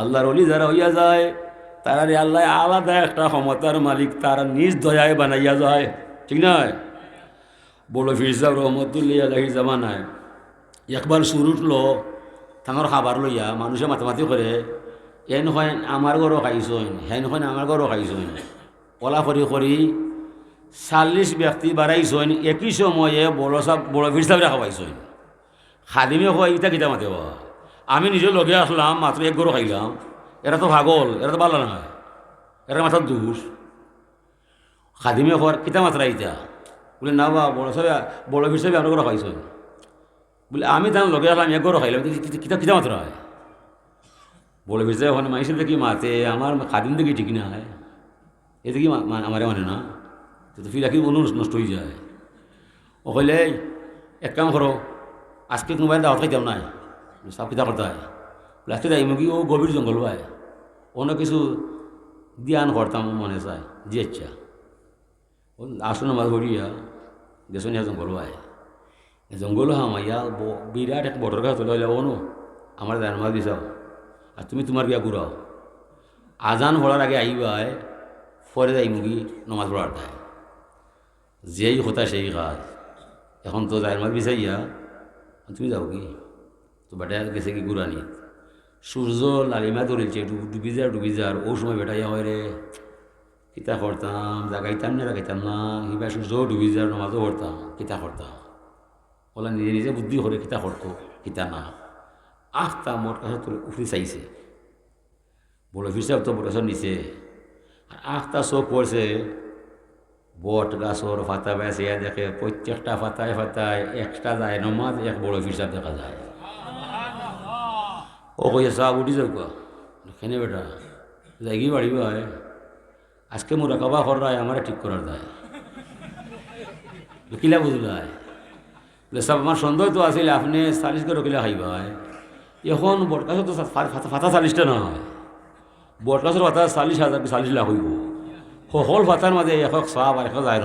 আল্লাহর অলি যারা হইয়া যায়, তারা আল্লাহ আলাদা একটা ক্ষমতার মালিক, তারা নিজ দয়ায় বানাইয়া যায়। ঠিক নয় বড় ফিরসাব রহমতুল্লাহ আলহি জামানায়, একবার সুর উঠল, তাঙর খাবার লইয়া মানুষে মাতামাতি করে, এন হয় আমার ঘরও খাইছইন, হেন হয় আমার ঘরও খাইছইন। কলা করি করি চাল্লিশ ব্যক্তি বাড়াইছইন, একই সময়ে বড় সাহ বড় ফির সাহেবরা খাওয়াইছইন। খাদিমে হয় ইটা কিতা মাতে আমি নিজে লগে আসলাম, মাত্র এক গরু খাইলাম। এরা তো ভাগল, এরা তো ভালো নয় এরা মাথার দোষ। খাদিমে হওয়ার কিতা মাত্রা ইটা বলে না বা বড় সাহেব বড় ফির সাহেব আপনার খাইছইন বলে, আমি তার লগে আসলাম, এক গরু খাইলাম কিতা কিতা মাত্রা হয়। ফির সাহেব ওখানে মাইসের দেখি মাতে আমার খাদিম দেখি ঠিক না হয় এ দেখি আমারে মানে না। তো ফির রাখি বলুন নষ্ট হয়ে যায়? ও কইলে, এক কাম করো আজকে মোবাইল দাওয়াত খাইতাম নাই সব কিতা করতে হয় বলে আজকে যাই মুখি ও গভীর জঙ্গল ভাই অন্য কিছু ধ্যান করতাম মনে চায় যে ইচ্ছা। ও আসুন আমার ঘড়িয়া দেশন জঙ্গল ভাই জঙ্গল হামাইয়া বিরাট এক বটর গাছ চলে অনু আমার দান মাছ দিছাও আর তুমি তোমার গিয়া ঘুরাও আজান হওয়ার আগে আইবাই পরে যাই মুগি নমাজ পড়ার দেয় যেই হতা সেই কাজ। এখন তো মাছ বিচাইয়া তুমি যাও কি? তো বেটা গেছে কি গুরানি সূর্য লালিমা ধরেছে ডুবি যার ডুবি যার ও সময় বেটাইয়া হয় রে। কিতা করতাম, জাগাইতাম না জাগাইতাম না। হিবা সূর্য ডুবি যার নমাজও করতাম কিতা করতাম? ওলা নিজে নিজে বুদ্ধি করে কিতা করতো, কিতা না। আখতা মোট কাছে তোর উঠে চাইছে। বড় ফিরসাব তো বড় নিচে আর আখতা চোখ পড়ছে। বট গাছর ফাতা বেসে দেখে প্রত্যেকটা ফাতায় ফাতায় একটা যায়, নমাজ এক বড় ফিরসাব দেখা যায়। ও কইয়া সাহ উঠি যাও কা খেনে বেটা যাইগি বাড়িব হয় আজকে মোরা কাবা করায় আমার ঠিক করার দায় কিলা বুঝলাই সব আমার সন্দেহ তো আসলে আপনি চালিশ করে কিলা খাইবা হয় এখন বটগাছর তো ফাতা চালিশটা না হয় বটগাছর ফাতা চাল্লিশ হাজার চাল্লিশ লাখ হইব সকল ফাতার মাঝে একক চাপ আর একক যায়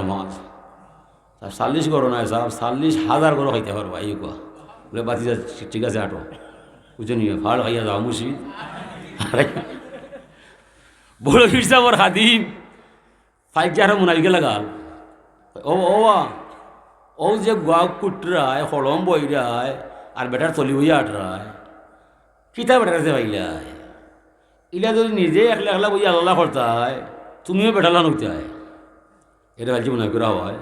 তার চাল্লিশ গরো নাই চাপ চাল্লিশ হাজার গরো খাইতে পারবা এই কোয়া বলে বাতি ঠিক আছে আটো বুঝে নিয়ে ভাড় খাইয়া যাও মুসি বড় ফিরসাবর হাদিম ফাইভ যারা মোনালিকে লাগাল। ও ও ও যে গোয়া কুটরায়, হলম বইরায়, আর বেটার তলি হইয়া আটরায়। কিতা বেটার ভাইলায় ইলা যদি নিজে একলা একলা বইয়া আল্লাহ করতায়, তুমিও বেটালা নইতায় এটা ভাবছি মনে করা হয়।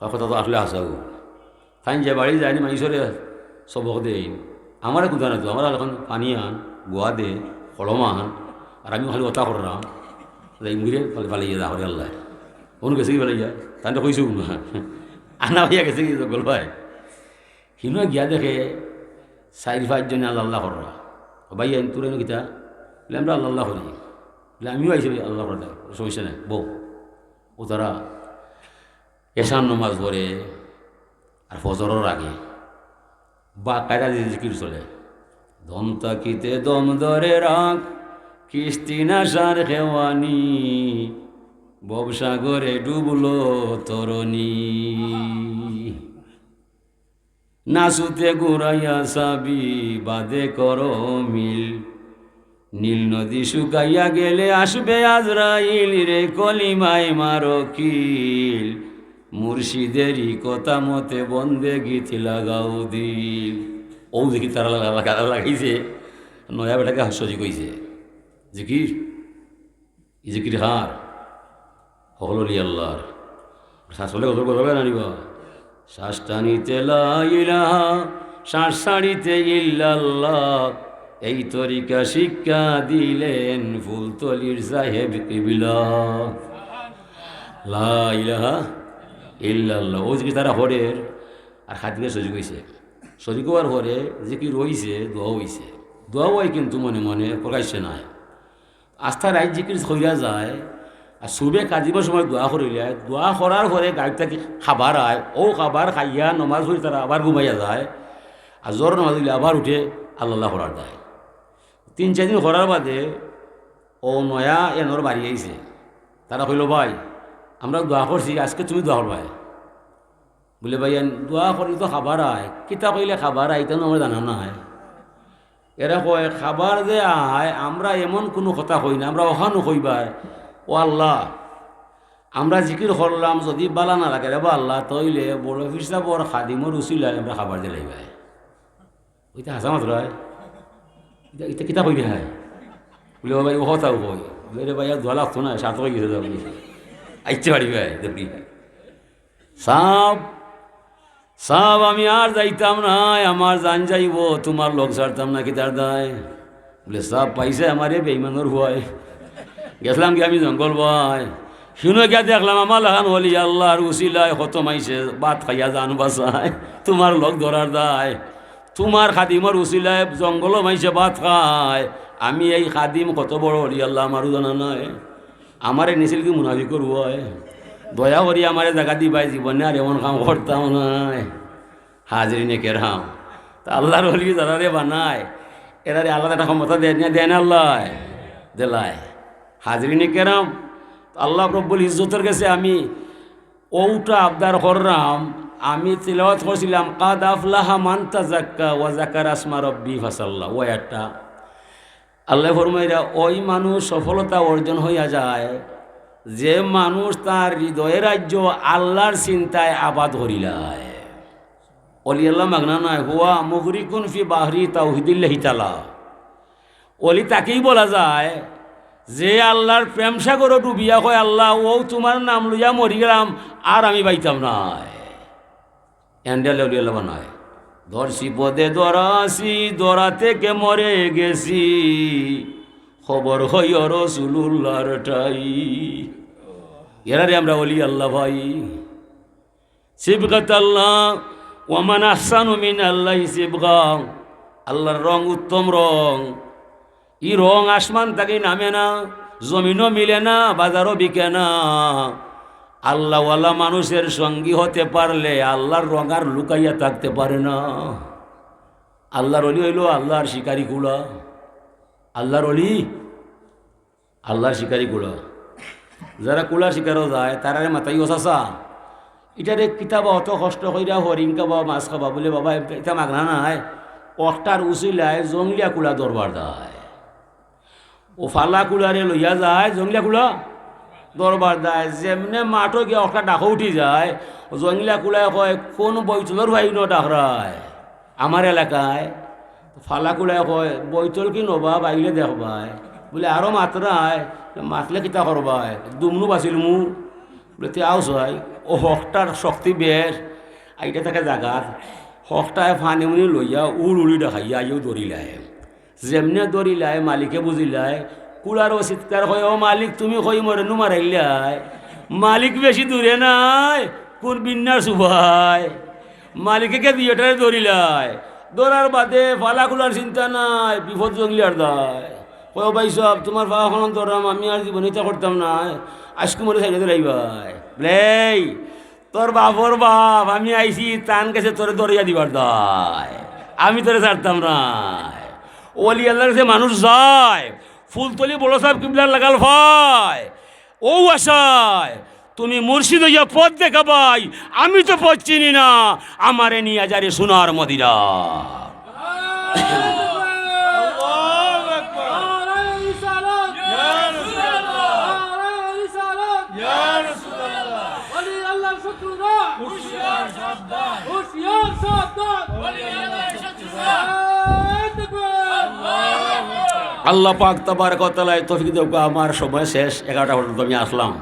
কথা তো আসলে আসাও ফাইন যে বাড়ি যায়নি মাইসরে সবক দেন আমার কোথা না আমার এখন পানি আন গোয়া দে কলম আন আর আমি খালি ওটা করলাম ইংরে পালে পালিয়ে যা হরে আল্লাহ। অনু গেছে কি পালিয়ে তাই তো কইছো আনা ভাইয়া গেছে কি গল ভাই? হিনো গিয়া দেখে চারি পাঁচজনে আল্লাহ আল্লাহ কররা ভাই তোর এনে কিতা? বলে, আমরা আল্লাহ আল্লাহ করি। বলে, আমিও আইসি আল্লাহ করে সমস্যা নেই বউ ও তারা এসান নমাজ পড়ে আর ফজরের আগে। বা কায়দা দিয়ে জিকির চলে? দম তাকিতে দম ধরে রাখ, কিস্তি নাশার খেওয়ানি ববসাগরে ডুবলো তরণী। নাচুতে ঘুরাইয়া সাবি, বাদে কর মিল। নীল নদী শুকাইয়া গেলে আসবে আজরাইল রে কলিমাই মারো কিল। মুর্শিদেরই কথা মতে বন্দে গীতি লাগাও দিল ও দেখি তারা লাগা লাগাইছে? নয়া বেটাকে হাস্যজি কইছে। জিকির জিকির হার? হলি আল্লাহর। শ্বাসলে কত করবে না নিবা শ্বাস টানিতে লাইলাহা শ্বাস ছাড়িতে ইল্লাল্লাহ। এই তরিকা শিক্ষা দিলেন ফুলতলির সাহেব কিবিলা। লাইলাহা ইল্লাল্লাহ। ও জিকির তারা হরের আর খাদিকে সজি কইছে সজি কোয়ার হরে জিকির রইছে, দোয়া হইছে। দোয়া হয় কিন্তু মনে মনে, প্রকাশ্যে নাই। আস্থা রাইত জিকির হইয়া যায়, আর সুবে কাজিবার সময় দোয়া করিলে, দোয়া করার পরে গাড়ি থেকে খাবার আয়, ও খাবার খাইয়া নমাজ হয়ে তারা আবার ঘুমাইয়া যায়, আর জ্বর নমাজ দিলে আবার উঠে আল্লাহ করার দেয়। তিন, চার দিন করার বাদে ও নয়া এনর বাড়ি আইছে। তারা কইল, ভাই আমরা দোয়া করছি আজকে তুমি দোয়া করবাই বলে ভাই দোয়া করলে তো খাবার আয়। কিতা কইলে খাবার আয় তেন আমার জানা নাই। এরা কয়, খাবার যে আয়, আমরা এমন কোনো কথা কই না, আমরা ওখানো কইবার ও আল্লাহ, আমরা জিকির করলাম, যদি বালা না লাগে রে বা আল্লাহ, তইলে বড় ফিরসা বড় খাদিমর উচিলায় আমরা খাবার দিলাই ভাই ওইটা হাসা মাত্র হয় এটা কিতা কই হয় বলে ভাই, ও হতাও কই। বলে ভাই আর ধোয়া লাগতো না, সাত হয়ে গেছে আইতে পারি ভাই দেখবি সাপ সাপ আমি আর যাইতাম না আমার জান যাইব, তোমার লোক ছাড়তাম না কি তার দায়? বলে সাপ পাইছে আমারে বেইমানোর ভয় গেছিলাম কি আমি জঙ্গল ভাই শুনে গিয়া দেখলাম আমার লাগান হলি আল্লাহর উসিলায় কত মাইছে বাত খাইয়া জান বাসায় তোমার লোক ধরার দায়। তোমার খাদিমর উসিলায় জঙ্গল মাইছে ভাত খায়। আমি এই খাদিম কত বড় হলি আল্লাহ আমারও জানা নাই। আমারে নিছিল কি মুনাফি করব দয়া করি আমারে জায়গা দিবাই জীবনে আর এমন কাম করতাম নাই হাজরি নে কেরাম তা আল্লাহর হলি যারা বানায়? এরা রে আল্লাহ একটা ক্ষমতা দেয় না দেয় না আল্লাহ দেলায়। হাজরি নে কেরাম আল্লাহ রব্বুল ইজ্জতের কাছে আমি ওটা আবদার করলাম আমি তিলাওয়াত করছিলাম, কাদ আফলাহা মান্তা জাক্কা ওয়া জাকার আসমা রব্বি ফাসাল্লাহ ও একটা আল্লাহ ফরমাইরা ওই মানুষ সফলতা অর্জন হইয়া যায়, যে মানুষ তার হৃদয় রাজ্য আল্লাহর চিন্তায় আবাদ করিলায়। অলি আল্লাহ মাগনা নয়, হুয়া মুগরিকুন ফি বাহরি তাওহিদিল্লাহি তালা অলি তাকেই বলা যায়, যে আল্লাহর প্রেম সাগর ডুবিয়া হয় আল্লাহ, ও তোমার নাম লইয়া মরি গেলাম, আর আমি বাইতাম নয় এন্ডেল অলি আল্লাহ নয় ধরছি পদে দরাসি দরা থেকে মরে গেছি। খবর হই রসুল্লাহর টাই এরারে আমরা অলি আল্লাহ ভাই। সিবগত আল্লাহ ওমান আহসানু মিন আল্লাহ সিবগা। আল্লাহর রং উত্তম রং। ই রং আসমান তাকে নামে না, জমিনও মিলে না, বাজারও বিকে না। আল্লাহওয়ালা মানুষের সঙ্গী হতে পারলে আল্লাহর রং আর লুকাইয়া থাকতে পারে না। আল্লাহর অলি হইল আল্লাহর শিকারি কুলা। আল্লাহর অলি আল্লাহর শিকারি কুলা। যারা কুলার শিকারও যায়, তারারে মাথায় ওসাসা এটারে কিতাব অত কষ্ট কইরা হরিং খাবা মাছ খাবা বলে, বাবা, এটা মাগনা নাই। অষ্টার উচিলায় জংলিয়া কুলা দরবার দেয় ও ফালা কুলারে লইয়া যায়, জংলিয়া কুলা। দরবার দেয়, যেমনে মাঠো গিয়ে অষ্টা ডাকো উঠি যায় জংলিয়া কুলায় কয়, কোন বৈতলর ভাই ন ডাকরায় আমার এলাকায়। ফালা কুলায় কয় বৈতল কি নবা, বাইলে দেখবায় বলে আরও মাত্রায় মাতলে কিতা করবায় দুমনু বাঁচিল মু। বলে, তে আও হয় ও হকটার শক্তি বেশ, আইটা থাকে জাগাত। হকটায় ফানি মুনি লইয়া উড় উড়ি দেখাইয়া আইও দৌড়িলায়। যেমনে দৌড়িলায়, মালিকে বুঝিলায় কুলার ও চিৎকার হয়, ও মালিক, তুমি কই মরে নু মারাইলাই মালিক বেশি দূরে নাই কোন বিন্যাস উভায় মালিকে দিয়েটারে দৌড়িলায় দৌড়ার বাদে ফালা কুলার চিন্তা নাই, বিপদ জঙ্গলিয়ার দায়। কয়, ভাই সব তোমার ফাওয়াখন দৌড়াম আমি আর জীবন এটা করতাম না। আজকে মরে সাইডে দৌড়াই ভাই ব্লেই তোর বাপর বাপ, আমি আইছি, তান কাছে তোরে দৌড়িয়া দিবার দায়। আমি তোরে ছাড়তাম না। ওলি আল্লাহর কাছে মানুষ যায়। ফুলতলি বড় সাহেব কিবলার লাগাল ভাই ও আশায় তুমি মুর্শিদ হইয়া পথ দেখাবাই আমি তো পথ চিনি না আমারে নিয়ে যারে সোনার মদিরা আল্লাহ পাক তাবার কতলায় তফিক দেব আমার সময় শেষ। এগারোটা পর্যন্ত আমি আসলাম।